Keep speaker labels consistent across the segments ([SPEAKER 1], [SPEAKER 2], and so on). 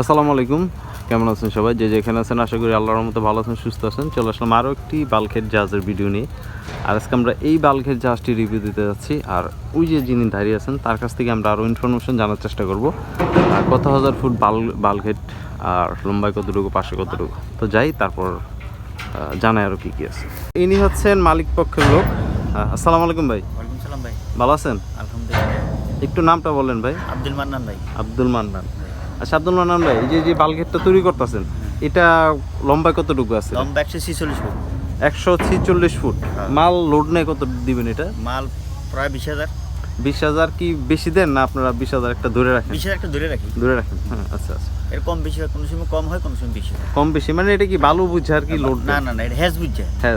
[SPEAKER 1] আসসালামু আলাইকুম। কেমন আছেন সবাই? যে যেখানে আছেন আশা করি আল্লাহর মতো ভালো আছেন সুস্থ আছেন। চলে আসলাম আরও একটি বালখের জাহাজের ভিডিও নিয়ে। আর আজকে আমরা এই বালখের জাহাজটি রিভিউ দিতে যাচ্ছি। আর ওই যে যিনি দাঁড়িয়ে আছেন তার কাছ থেকে আমরা আরও ইনফরমেশন জানার চেষ্টা করব। আর কত হাজার ফুট বাল বালঘেট আর লম্বায় কতটুকু পাশে কতটুকু? তো যাই তারপর জানাই আরও কী কী আছে। ইনি হচ্ছেন মালিক পক্ষের লোক। আসসালামু আলাইকুম ভাই।
[SPEAKER 2] ভাই।
[SPEAKER 1] ভালো আছেন?
[SPEAKER 2] আলহামদুলিল্লাহ।
[SPEAKER 1] একটু নামটা বলেন ভাই।
[SPEAKER 2] আব্দুল মান্নান ভাই।
[SPEAKER 1] আব্দুল মান্নান। আচ্ছা আব্দুল মান্নান ভাই এই যে যে বালগেটটা তৈরি করতেছেন এটা লম্বায় কতটুকু আছে?
[SPEAKER 2] লম্বা একশো ছিচল্লিশ ফুট।
[SPEAKER 1] একশো ছিচল্লিশ ফুট।
[SPEAKER 2] হ্যাঁ।
[SPEAKER 1] মাল লোড নেই কত দিবেন এটা?
[SPEAKER 2] মাল প্রায় বিশ হাজার।
[SPEAKER 1] বিশ হাজার কি বেশি দেন না আপনারা বিশ হাজার একটা ধরে রাখেন?
[SPEAKER 2] বিশ হাজার একটা ধরে রাখি।
[SPEAKER 1] ধরে রাখেন হ্যাঁ আচ্ছা আচ্ছা।
[SPEAKER 2] এর কম বেশি হয় কোনো সময় কম হয় কোনো সময় বেশি
[SPEAKER 1] কম বেশি মানে এটা কি বালু বুঝে আর কি লোড
[SPEAKER 2] না না না এটা হ্যাজ বুঝছে
[SPEAKER 1] হ্যাঁ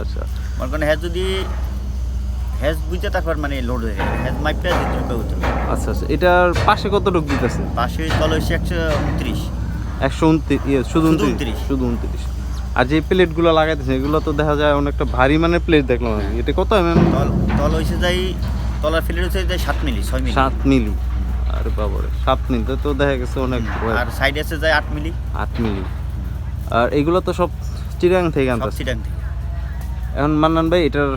[SPEAKER 1] আচ্ছা।
[SPEAKER 2] মনে হ্যাজ যদি হ্যাজ বুঝছে তারপর মানে লোড হয়ে গেছে হ্যাজ মাইপটা দিতে হবে
[SPEAKER 1] আচ্ছা আচ্ছা এটার পাশে কতটুকু দিতেছে?
[SPEAKER 2] পাশে তল হচ্ছে একশো উনত্রিশ।
[SPEAKER 1] একশো উনত্রিশ ইয়ে, শুধু
[SPEAKER 2] শুধু
[SPEAKER 1] উনত্রিশ? শুধু উনত্রিশ। আর যে প্লেটগুলো লাগাইতেছে এগুলো তো দেখা যায় অনেকটা ভারী মানের প্লেট দেখলাম আমি। এটা কত এম
[SPEAKER 2] তল তল হয়েছে যাই তলার ফিলের হচ্ছে যাই সাত মিলি ছয় মিলি।
[SPEAKER 1] সাত মিলি। আরে বাবারে সাত মিলি। তো দেখা গেছে অনেক
[SPEAKER 2] আর সাইডে আছে যায় আট মিলি।
[SPEAKER 1] আট মিলি। আর এগুলো তো সব চিরাং থেকে আনতেছে?
[SPEAKER 2] সিটাং থেকে।
[SPEAKER 1] এখন মান্নান ভাই এটার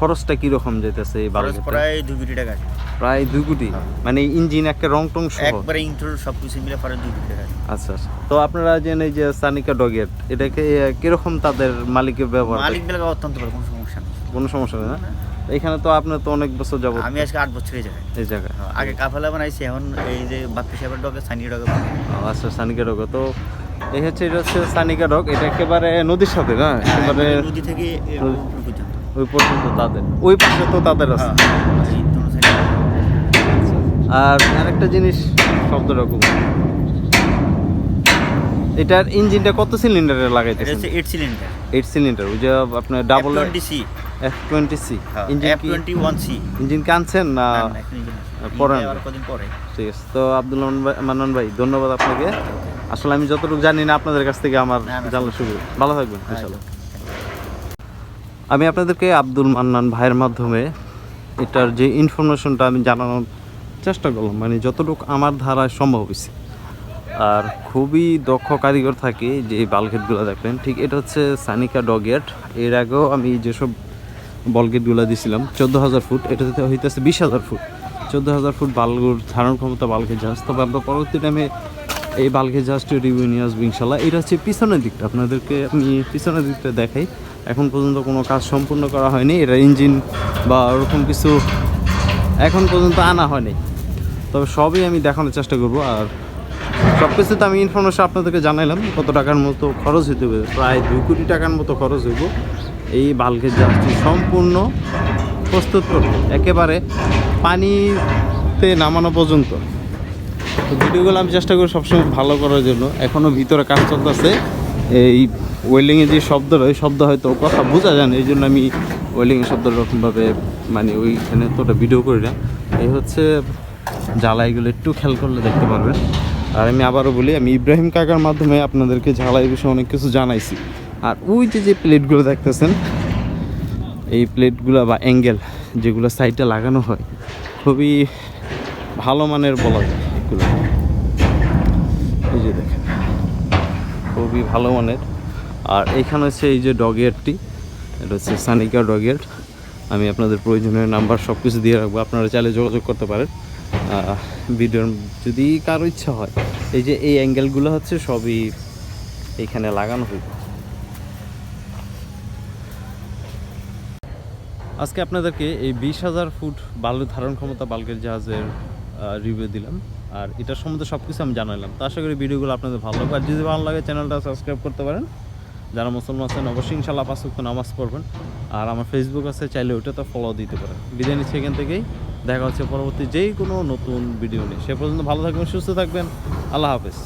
[SPEAKER 1] খরচটা কীরকম যেতেছে এই
[SPEAKER 2] খরচ প্রায় দুই কোটি টাকা। আছে।
[SPEAKER 1] প্রায় দুই কোটি? মানে ইঞ্জিন একটা রং টং সহ?
[SPEAKER 2] একবারে ইন্টুর সব কিছু মিলে পরে দুই কোটি টাকা।
[SPEAKER 1] আচ্ছা আচ্ছা। তো আপনারা এই যে সানিকা ডগের এটাকে কীরকম তাদের মালিকের ব্যবহার?
[SPEAKER 2] মালিক বেলা অত্যন্ত ভালো কোনো সমস্যা নেই।
[SPEAKER 1] কোনো সমস্যা নেই না? এখানে তো আপনার তো অনেক বছর যাবত
[SPEAKER 2] আমি আজকে আট বছর এই জায়গায়।
[SPEAKER 1] এই জায়গায়।
[SPEAKER 2] আগে কাফালা বানাইছি এখন এই যে বাপ্পি সাহেবের ডগে সানি ডগে
[SPEAKER 1] আচ্ছা সানিকা ডগ তো এই হচ্ছে এটা হচ্ছে সানিকা ডগ এটা একেবারে নদীর সাথে না? একেবারে
[SPEAKER 2] নদী থেকে পর্যন্ত
[SPEAKER 1] ওই পর্যন্ত তাদের। ওই পাশে তো তাদের আছে।
[SPEAKER 2] হ্যাঁ, সাইডে।
[SPEAKER 1] আর আরেকটা জিনিস শব্দটা খুব এটার ইঞ্জিনটা কত সিলিন্ডারে
[SPEAKER 2] এটা হচ্ছে এইট সিলিন্ডার
[SPEAKER 1] এইট সিলিন্ডার ওই যে আপনার double
[SPEAKER 2] twenty C
[SPEAKER 1] F twenty C engine
[SPEAKER 2] C
[SPEAKER 1] engine কানছেন না? পরে
[SPEAKER 2] কদিন পরে।
[SPEAKER 1] ঠিক আছে তো আব্দুল মান্নান ভাই ধন্যবাদ আপনাকে। আসলে আমি যতটুকু জানি না আপনাদের কাছ থেকে আমার জানলে শুরু ভালো থাকবেন
[SPEAKER 2] হ্যাঁ,
[SPEAKER 1] ইনশাল্লাহ। আমি আপনাদেরকে আব্দুল মান্নান ভাইয়ের মাধ্যমে এটার যে ইনফরমেশনটা আমি জানানোর চেষ্টা করলাম মানে যতটুকু আমার ধারায় সম্ভব হয়েছে। আর খুবই দক্ষ কারিগর থাকে যে বালগেটগুলো দেখলেন। ঠিক এটা হচ্ছে সানিকা ডগেট এর আগেও আমি যেসব বলগেটগুলো দিছিলাম, চোদ্দ হাজার ফুট, এটাতে হইতেছে বিশ হাজার ফুট। চোদ্দ হাজার ফুট বালগুর ধারণ ক্ষমতা বালগেট জাহাজ তবে আমরা পরবর্তী টাইমে এই বালগেট জাহাজটি রিভিউ নিয়ে আসব ইনশাল্লাহ। এটা হচ্ছে পিছনের দিকটা। আপনাদেরকে আমি পিছনের দিকটা দেখাই। এখন পর্যন্ত কোনো কাজ সম্পূর্ণ করা হয়নি। এটা ইঞ্জিন বা ওরকম কিছু এখন পর্যন্ত আনা হয়নি। তবে সবই আমি দেখানোর চেষ্টা করব। আর সব কিছু তো আমি ইনফরমেশন আপনাদেরকে জানাইলাম, কত টাকার মতো খরচ হইতে হবে প্রায় দুই কোটি টাকার মতো খরচ হইব। এই বালকের জাহাজটি সম্পূর্ণ প্রস্তুত করতে একেবারে পানিতে নামানো পর্যন্ত। তো ভিডিওগুলো আমি চেষ্টা করি সবসময় ভালো করার জন্য। এখনও ভিতরে কাজ চলতেছে। এই ওয়েল্ডিংয়ের যে শব্দ ওই শব্দ হয়তো কথা বোঝা যায় না, এই জন্য আমি ওয়েল্ডিংয়ের শব্দ রকমভাবে মানে ওইখানে তোটা ভিডিও করি না। এই হচ্ছে জ্বালাইগুলো একটু খেয়াল করলে দেখতে পারবেন। আর আমি আবারও বলি, আমি ইব্রাহিম কাকার মাধ্যমে আপনাদেরকে ঝালাই বিষয়ে অনেক কিছু জানাইছি। আর ওই যে যে প্লেটগুলো দেখতেছেন, এই প্লেটগুলো বা অ্যাঙ্গেল যেগুলো সাইডে লাগানো হয়, খুবই ভালো মানের বলা যায়। এগুলো এই যে দেখেন, খুবই ভালো মানের। আর এখানে হচ্ছে এই যে ডগেয়ারটি এটা হচ্ছে সানিকা ডগেয়ার আমি আপনাদের প্রয়োজনীয় নাম্বার সব কিছু দিয়ে রাখব, আপনারা চাইলে যোগাযোগ করতে পারেন। ভিডিওর যদি কারও ইচ্ছা হয়, এই যে এই অ্যাঙ্গেলগুলো হচ্ছে সবই এখানে লাগানো হইব। আজকে আপনাদেরকে এই বিশ হাজার ফুট বালু ধারণ ক্ষমতা বাল্কের জাহাজের রিভিউ দিলাম। আর এটার সম্বন্ধে সব কিছু আমি জানাইলাম। তো আশা করি ভিডিওগুলো আপনাদের ভালো লাগবে। আর যদি ভালো লাগে, চ্যানেলটা সাবস্ক্রাইব করতে পারেন। যারা মুসলমান আছেন, অবশ্যই ইনশাল্লাহ পাঁচ ওয়াক্ত নামাজ পড়বেন। আর আমার ফেসবুক আছে, চাইলে ওটা তো ফলো দিতে পারেন। বিদায় নিচ্ছি এখান থেকেই। দেখা হচ্ছে পরবর্তী যেই কোনো নতুন ভিডিও নিয়ে। সে পর্যন্ত ভালো থাকবেন, সুস্থ থাকবেন। আল্লাহ হাফেজ।